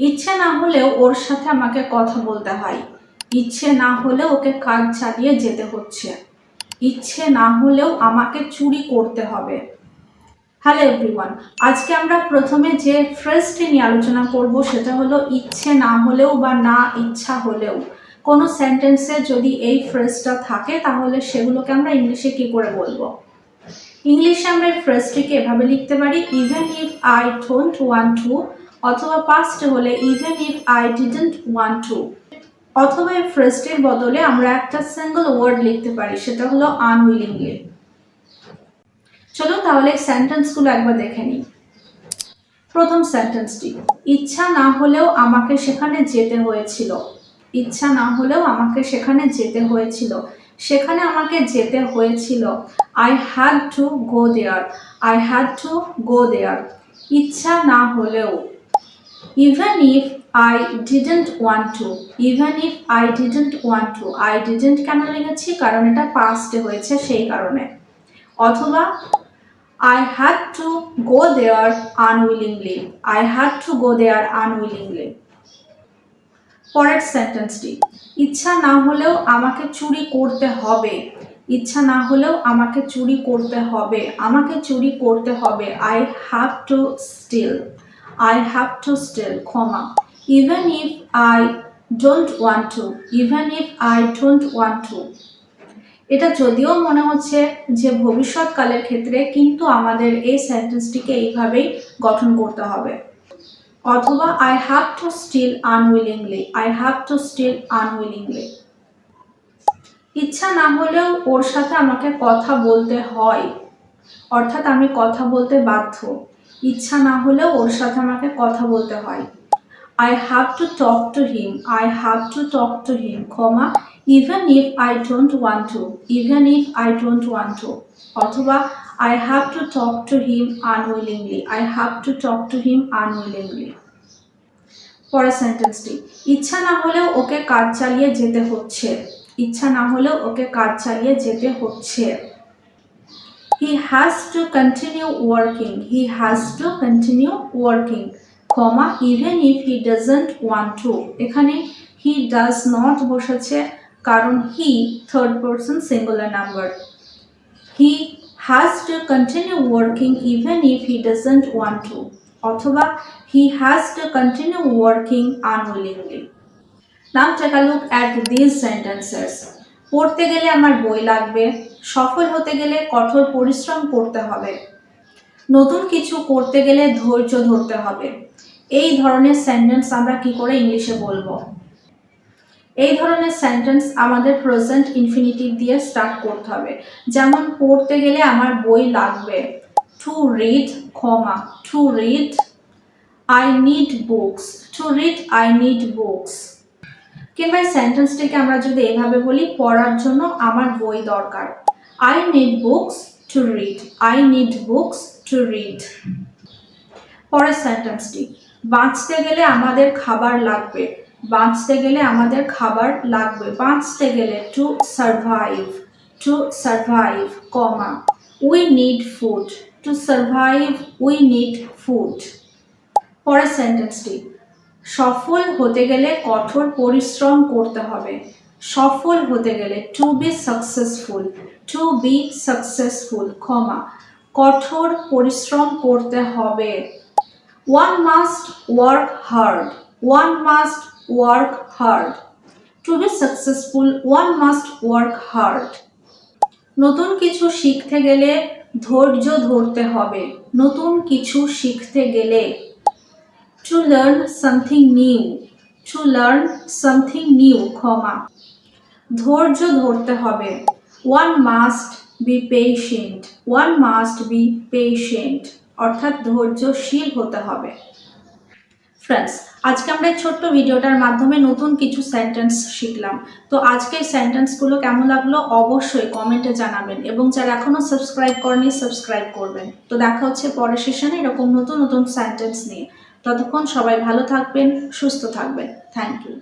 ইচ্ছে না হলেও ওর সাথে আমাকে কথা বলতে হয়। ইচ্ছে না হলেও ওকে কাজ চালিয়ে যেতে হচ্ছে। ইচ্ছে না হলেও আমাকে চুরি করতে হবে। হ্যালো এভরিওয়ান আজকে আমরা প্রথমে যে ফ্রেজটি নিয়ে আলোচনা করব সেটা হলো ইচ্ছে না হলেও বা না ইচ্ছা হলেও। কোনো সেন্টেন্সে যদি এই ফ্রেজটা থাকে তাহলে সেগুলোকে আমরা ইংলিশে কি করে বলব? ইংলিশে আমরা এই ফ্রেজটিকে এভাবে লিখতে পারি even if I don't want to অথবা পাস্ট হলে even if I didn't want to অথবা এই ফ্রেজটির বদলে আমরা একটা সিঙ্গল ওয়ার্ড লিখতে পারি, সেটা হলো আনউইলিংলি চলো তাহলে সেন্টেন্সগুলো একবার দেখে নিই। প্রথম সেন্টেন্সটি ইচ্ছা না হলেও আমাকে সেখানে যেতে হয়েছিল। ইচ্ছা না হলেও আমাকে সেখানে যেতে হয়েছিল। সেখানে আমাকে যেতে হয়েছিল। I had to go there I had to go there ইচ্ছা না হলেও। Even if I didn't want to even if I didn't want to I didn't কেন লিখেছি কারণ এটা পাস্টে হয়েছে সেই কারণে অথবা, I had to go there unwillingly. I had to go there unwillingly. পরের সেন্টেন্সটি ইচ্ছা না হলেও আমাকে চুরি করতে হবে, ইচ্ছা না হলেও আমাকে চুরি করতে হবে, আমাকে চুরি করতে হবে I have to steal I have to steal comma even if I don't want to even if I don't want to এটা যদিও মনে হচ্ছে যে ভবিষ্যৎকালের ক্ষেত্রে কিন্তু আমাদের এই সেন্টেন্সটিকে এইভাবেই গঠন করতে হবে। অথবা I have to steal unwillingly I have to steal unwillingly ইচ্ছা না হলেও ওর সাথে আমাকে কথা বলতে হয়। অর্থাৎ আমি কথা বলতে বাধ্য। ইচ্ছা না হলেও ওর সাথে আমাকে কথা বলতে হয়। I have to talk to him I have to talk to him comma even if I don't want to even if I don't want to অথবা I have to talk to him unwillingly I have to talk to him unwillingly পরের সেন্টেন্সটি ইচ্ছা না হলেও ওকে কাজ চালিয়ে যেতে হচ্ছে, ইচ্ছা না হলেও ওকে কাজ চালিয়ে যেতে হচ্ছে। He has to continue working he has to continue working comma even if he doesn't want to এখানে হি ডাজ নট বসেছে, কারণ he third person singular number he has to continue working even if he doesn't want to অথবা he has to continue working unwillingly now take a look at this sentences পড়তে গেলে আমার বই লাগবে, সফল হতে গেলে কঠোর পরিশ্রম করতে হবে, নতুন কিছু করতে গেলে ধৈর্য ধরতে হবে। এই ধরনের সেন্টেন্স আমরা কি করে ইংলিশে বলব? এই ধরনের সেন্টেন্স আমাদের প্রেজেন্ট ইনফিনিটিভ দিয়ে স্টার্ট করতে হবে। যেমন, পড়তে গেলে আমার বই লাগবে to read comma to read I need books to read I need books কিংবা এই সেন্টেন্সটিকে আমরা যদি এভাবে বলি, পড়ার জন্য আমার বই দরকার। I need books to read I need books to read পরের সেন্টেন্সটি বাঁচতে গেলে আমাদের খাবার লাগবে। বাঁচতে গেলে আমাদের খাবার লাগবে। বাঁচতে গেলে to survive to survive comma we need food to survive we need food পরের সেন্টেন্সটি সফল হতে গেলে কঠোর পরিশ্রম করতে হবে। সফল হতে গেলে to be successful to be successful comma কঠোর পরিশ্রম করতে হবে। One must work hard one must work hard to be successful one must work hard নতুন কিছু শিখতে গেলে ধৈর্য ধরতে হবে, নতুন কিছু শিখতে গেলে to learn something new to learn something new comma ধৈর্য ধরতে হবে। One must be patient one must be patient অর্থাৎ ধৈর্যশীল হতে হবে। ফ্রেন্ডস আজকে আমরা এই ছোট্ট ভিডিওটার মাধ্যমে নতুন কিছু সেন্টেন্স শিখলাম। তো আজকের সেন্টেন্সগুলো কেমন লাগল অবশ্যই কমেন্টে জানাবেন এবং যারা এখনও সাবস্ক্রাইব করেনি সাবস্ক্রাইব করবেন। তো দেখা হচ্ছে পরের সেশনে এরকম নতুন নতুন সেন্টেন্স নিয়ে। ততক্ষণ সবাই ভালো থাকবেন সুস্থ থাকবেন। Thank you